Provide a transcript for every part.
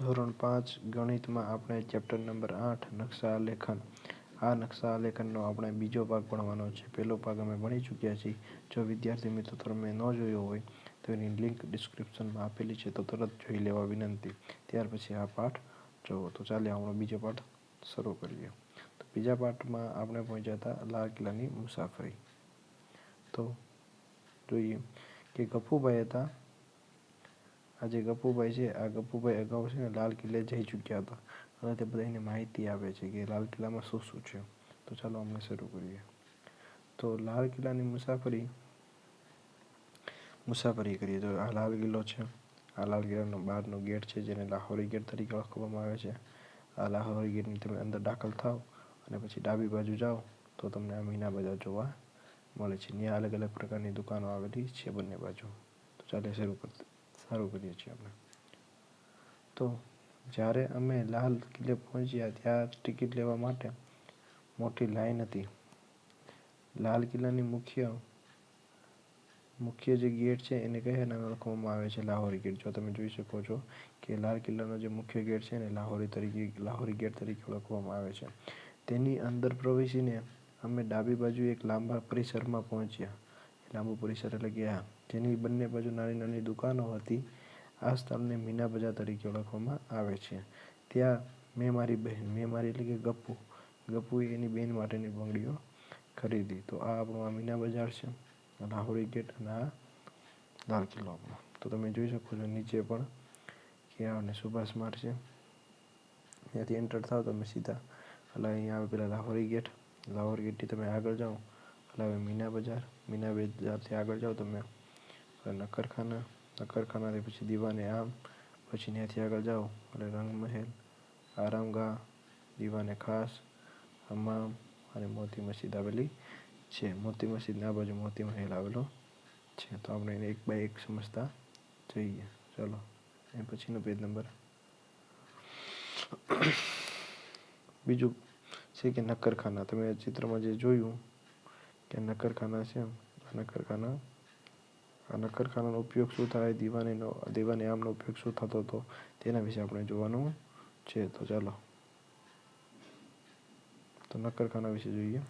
ધોરણ પાંચ, ગણિતમાં આપણે ચેપ્ટર નંબર આઠ નકશા આલેખન આ નકશા આલેખનનો આપણે બીજો ભાગ ભણવાનો છે. પહેલો ભાગ અમે ભણી ચૂક્યા છીએ. જો વિદ્યાર્થી મિત્રો તમે ન જોયો હોય, તો એની લિંક ડિસ્ક્રિપ્શનમાં આપેલી છે, તો તરત જોઈ લેવા વિનંતી. ત્યાર પછી આ પાઠ જુઓ તો ચાલે આપણો બીજો પાઠ શરૂ કરીએ. તો બીજા પાઠમાં આપણે પહોંચ્યા હતા લાલ કિલ્લાની મુસાફરી. તો જોઈએ કે ગફુભાઈ હતા આ જે ગપુભાઈ છે. આ ગપુભાઈ અગાઉ છે ને લાલ કિલ્લે જઈ ચૂક્યા હતા. અને તે બધાને માહિતી આપે છે કે લાલ કિલ્લામાં શું શું છે. તો ચાલો અમે શરૂ કરીએ. તો લાલ કિલ્લાની મુસાફરી મુસાફરી કરીએ. તો આ લાલ કિલ્લો છે. આ લાલ કિલ્લાનો બહારનો ગેટ છે, જેને લાહોરી ગેટ તરીકે ઓળખવામાં આવે છે. આ લાહોરી ગેટની તમે અંદર દાખલ થાવ અને પછી ડાબી બાજુ જાઓ, તો તમને આ મીના બજાર જોવા મળે છે. ત્યાં અલગ અલગ પ્રકારની દુકાનો આવેલી છે બંને બાજુ. તો ચાલે શરૂ કરતા સારું કરીએ છીએ આપણે. તો જ્યારે અમે લાલ કિલ્લે પહોંચ્યા ત્યાં ટિકિટ લેવા માટે, મોટી લાઈન હતી. લાલ કિલ્લાની મુખ્ય મુખ્ય જે ગેટ છે એને કહે નામે ઓળખવામાં આવે છે? લાહોરી ગેટ. જો તમે જોઈ શકો છો કે લાલ કિલ્લાનો જે મુખ્ય ગેટ છે એને લાહોરી તરીકે, લાહોરી ગેટ તરીકે ઓળખવામાં આવે છે. તેની અંદર પ્રવેશીને અમે ડાબી બાજુ એક લાંબા પરિસરમાં પહોંચ્યા. લાંબુ પરિસર એટલે આ, જેની બંને બાજુ નાની નાની દુકાનો હતી, આ સ્થળને મીના બજાર તરીકે ઓળખવામાં આવે છે. ત્યાં મેં મારી બહેન, મેં મારી એટલે કે ગપ્પુ, ગપ્પુએ એની બહેન માટેની બંગડીઓ ખરીદી. તો આ આપણું આ મીના બજાર છે લાહોરી ગેટ અને આ લાલ કિલ્લો આપણો. તો તમે જોઈ શકો છો નીચે પણ કે અને સુભાષ માર્ગ છે. ત્યાંથી એન્ટર થાવ તમે સીધા. એટલે અહીંયા આવે પેલા લાહોરી ગેટ. લાહોરી ગેટથી તમે આગળ જાઓ. એટલે હવે મીના બજાર, મીના બજારથી આગળ જાઓ તમે. નક્કરખાના નક્કરખાનાથી પછી દીવાને આમ, પછી ત્યાંથી આગળ જાઓ. એટલે રંગમહેલ, આરામગાહ, દીવાને ખાસ, હમામ અને મોતી મસ્જિદ આવેલી છે. મોતી મસ્જિદની આ બાજુ મોતી મહેલ આવેલો છે. તો આપણે એને એક બાય એક સમજતા જઈએ. ચલો એ પછીનો પેજ નંબર. બીજું છે કે નક્કરખાના તમે ચિત્રમાં જે જોયું કે નક્કરખાના છે આ નક્કરખાના, આ નક્કરખાનાનો ઉપયોગ શું થાય? દીવાનીનો, દીવાની આમનો ઉપયોગ શું થતો હતો? તેના વિશે આપણે જોવાનું છે. તો ચાલો. તો નક્કરખાના વિશે જોઈએ.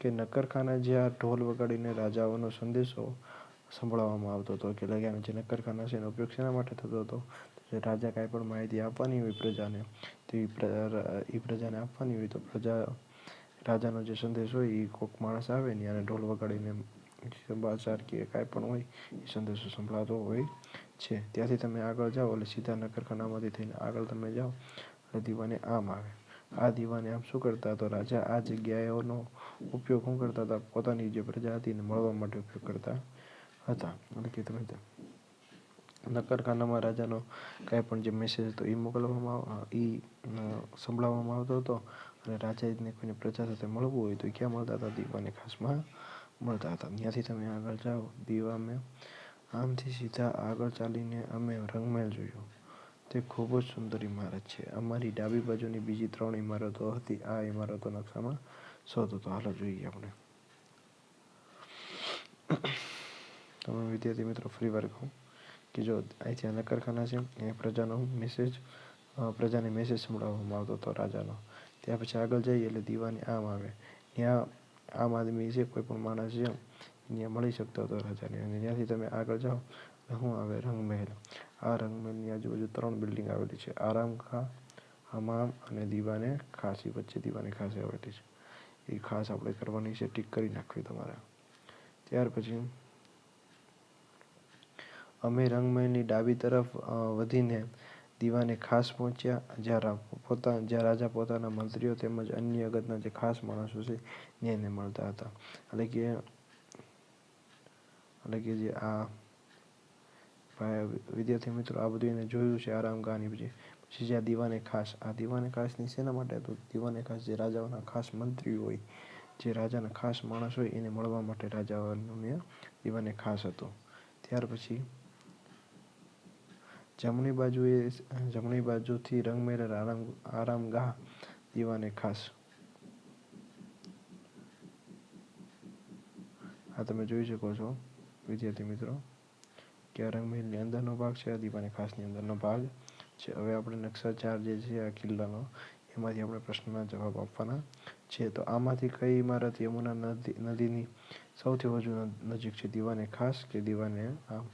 કે નક્કરખાના જ્યાં ઢોલ વગાડીને રાજાઓનો સંદેશો સંભળાવવામાં આવતો હતો, કે લગામ જે નક્કરખાના છે એનો ઉપયોગ શેના માટે થતો હતો? જે રાજા કાંઈ પણ માહિતી આપવાની હોય પ્રજાને તે એ પ્રજાને આપવાની હોય તો પ્રજા રાજાનો જે સંદેશ હોય એ કોઈક માણસ આવે ને અને ઢોલ વગાડીને સમાચાર કે કાંઈ પણ હોય એ સંદેશો સંભળાતો હોય છે. ત્યાંથી તમે આગળ જાઓ એટલે સીધા નગરખાનામાંથી થઈને આગળ તમે જાઓ એટલે દીવાને આમ આવે. આ દીવાને આમ શું કરતા તો રાજા? આ જગ્યાએનો ઉપયોગ શું કરતા હતા? પોતાની જે પ્રજા હતી એને મળવા માટે ઉપયોગ કરતા હતા. એટલે કે તમે નકરખાનામાં રાજાનો કાંઈ પણ જે મેસેજ હતો એ મોકલવામાં એ સંભળાવવામાં આવતો હતો. અને રાજાને કોઈને પ્રજા સાથે મળવું હોય તો ક્યાં મળતા હતા? દીવાને ખાસમાં મળતા હતા. ત્યાંથી તમે આગળ જાઓ. દીવા મેં આમથી સીધા આગળ ચાલીને અમે રંગમહેલ જોયું. તે ખૂબ જ સુંદર ઇમારત છે. અમારી ડાબી બાજુની બીજી ત્રણ ઇમારતો હતી. આ ઇમારતો નકશામાં શોધો તો હાલો, જોઈએ આપણે. તમે વિદ્યાર્થી મિત્રો ફરી વાર કહું કે જો અહીંથી આ નકરખાના છે, એ પ્રજાનો મેસેજ પ્રજાને મેસેજ સંભળાવવામાં આવતો હતો, રાજાનો. ત્યાં પછી આગળ જઈએ એટલે દીવાની આમ આવે. ત્યાં આમ આદમી છે, કોઈ પણ માણસ છે, ત્યાં મળી શકતો હતો રાજાને. અને ત્યાંથી તમે આગળ જાઓ શું આવે? રંગમહેલ. આ રંગમહેલની આજુબાજુ ત્રણ બિલ્ડિંગ આવેલી છે. આરામખા હમામ અને દીવાને ખાસ. વચ્ચે દીવાને ખાસ આવેલી છે. એ ખાસ આપણે કરવાની છે, ટીક કરી નાખવી તમારે. ત્યાર પછી અમે રંગમહેલની ડાબી તરફ વધીને દીવાને ખાસ પહોંચ્યા. જ્યાં પોતા, જ્યાં રાજા પોતાના મંત્રીઓ તેમજ અન્ય અગતના જે ખાસ માણસો છે એને મળતા હતા. એટલે કે એટલે કે જે આ વિદ્યાર્થી મિત્રો, આ બધું એને જોયું છે આરામગાહની પછી. પછી જ્યાં દીવાને ખાસ, આ દીવાને ખાસની શેના માટે હતું દીવાને ખાસ જે રાજાઓના ખાસ મંત્રી હોય, જે રાજાના ખાસ માણસ હોય, એને મળવા માટે રાજાઓનું દીવાને ખાસ હતો. ત્યાર પછી જમણી બાજુએ, જમણી બાજુથી રંગમેરર આરામ, આરામગાહ દીવાને ખાસ. આ તમે જોઈ શકો છો, વિદ્યાર્થી મિત્રો, કે આ રંગમહેલની અંદરનો ભાગ છે, આ દીવાને ખાસની અંદરનો ભાગ છે. હવે આપણે નકશા ચાર જે છે, આ કિલ્લાનો, એમાંથી આપણે પ્રશ્નના જવાબ આપવાના છે. તો આમાંથી કઈ ઇમારત યમુના નદી, નદીની સૌથી વધુ નજીક છે? દીવાને ખાસ કે દીવાને આમ?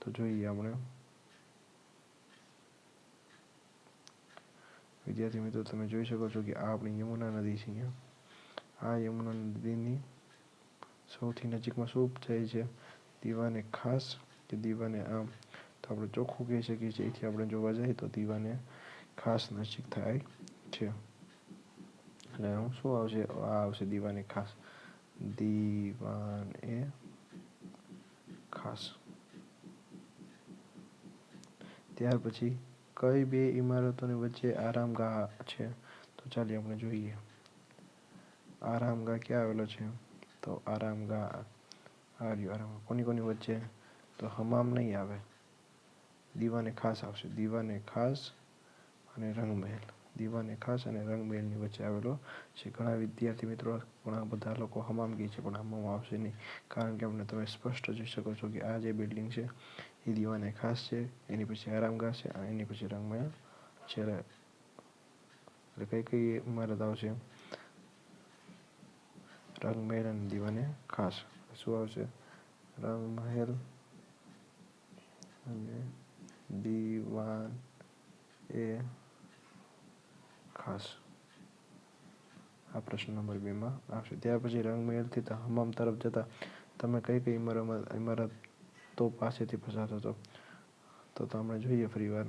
તો જોઈએ આપણે. વિદ્યાર્થી મિત્રો, તમે જોઈ શકો છો કે આ આપણી યમુના નદી છે આ યમુના નદીની સૌથી નજીકમાં શું જાય છે? દીવાને ખાસ કે દીવાને આમ તો આપણે ચોખ્ખું કહી શકીએ છીએ. એથી આપણે જોવા જઈએ તો દીવાને ખાસ નજીક થાય છે. એટલે હું શું આવશે? આ આવશે દીવાને ખાસ. દીવાન ખાસ. ત્યાર પછી કઈ બે ઇમારતોની વચ્ચે આરામગાહ છે? તો ચાલીએ, આપણે જોઈએ. આરામગાહ ક્યાં આવેલો છે? તો આરામગાહ આ રહ્યો કોની કોની વચ્ચે? તો હમામ નહીં આવે. દીવાને ખાસ આવશે. દીવાને ખાસ અને રંગમહેલ. દીવાને ખાસ અને રંગમહેલની વચ્ચે આવેલો છે. ઘણા વિદ્યાર્થી મિત્રો ઘણા બધા લોકો હમામ કહે છે, પણ હમામ આવશે નહીં. કારણ કે આપણે તમે સ્પષ્ટ જોઈ શકો છો કે આ જે બિલ્ડિંગ છે એ દીવાને ખાસ છે એની પછી આરામગાહ છે અને એની પછી રંગમહેલ છે એટલે કઈ કઈ ઇમારત આવશે રંગમહેલ અને દીવાને ખાસ શું આવશે રંગમહેલ અને દીવાન એ ખાસ આ પ્રશ્ન નંબર બેમાં આવશે ત્યાર પછી રંગમહેલથી હમામ તરફ જતા તમે કઈ કઈ ઇમારત ઇમારતો પાસેથી પસાર થતો. તો આપણે જોઈએ ફરીવાર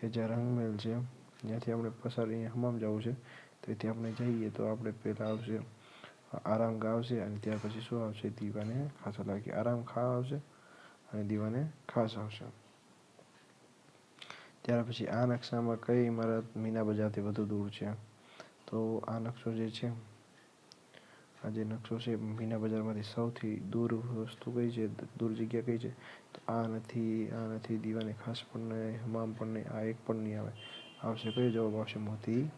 કે જ્યાં રંગમેલ છે, જ્યાંથી આપણે પસાર અહીંયા હમામ જવું છે તો આપણે જઈએ તો આપણે પહેલાં આવશે આરામગાહ આવશે અને ત્યાર પછી શું આવશે? દીવાને ખાસ લાગે આરામ ખા આવશે અને દીવાને ખાસ આવશે. ત્યાર પછી આ નકશામાં કઈ ઇમારત મીના બજારથી વધુ દૂર છે? તો આ નકશો જે છે આ જે નકશો છે, મીના બજારમાંથી સૌથી દૂર વસ્તુ કઈ છે દૂર જગ્યા કઈ છે? તો આ નથી આ નથી, દીવાને ખાસ પણ નહીં, હમામ પણ નહીં, આ એક પણ નહીં આવે. આવશે કયો? જવાબ આવશે મોતી.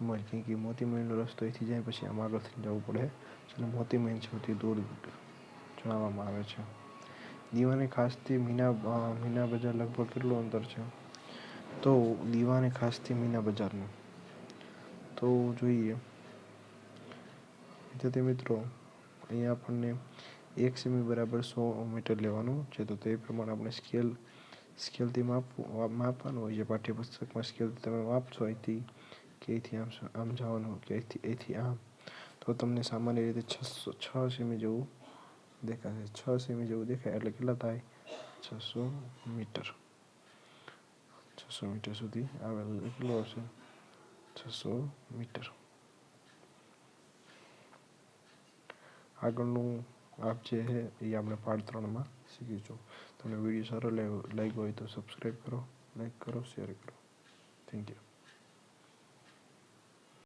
મહેલ કેમ કે મોતી મહેલનો રસ્તો અહીંથી જાય પછી આમ આગળથી જવું પડે. એટલે મોતી મહેલ સૌથી દૂર જણાવવામાં આવે છે. દીવાને ખાસથી મીના મીના બજાર લગભગ કેટલું અંતર છે? તો દીવાને ખાસથી મીના બજારનું. તો જોઈએ. વિદ્યાર્થી મિત્રો, અહીંયા આપણને એક સેમી બરાબર સો મીટર લેવાનું છે. તો તે પ્રમાણે આપણે સ્કેલ સ્કેલથી માપવું માપવાનું હોય છે. પાઠ્યપુસ્તકમાં સ્કેલથી તમે માપશો અહીંથી કે અહીંથી આમ આમ જવાનું કે અહીંથી અહીંથી આમ. તો તમને સામાન્ય રીતે છસો, છ સેમી જેવું દેખાશે. છ સેમી જેવું દેખાય એટલે કેટલા થાય? છસો મીટર છસો મીટર સુધી આવેલું કેટલું આવશે છસો મીટર આગળનું આપ જે છે એ આપણે પાર્ટ ત્રણમાં શીખીશું. તમને વીડિયો સારો લાગ્યો હોય તો સબસ્ક્રાઈબ કરો લાઈક કરો શેર કરો. Thank you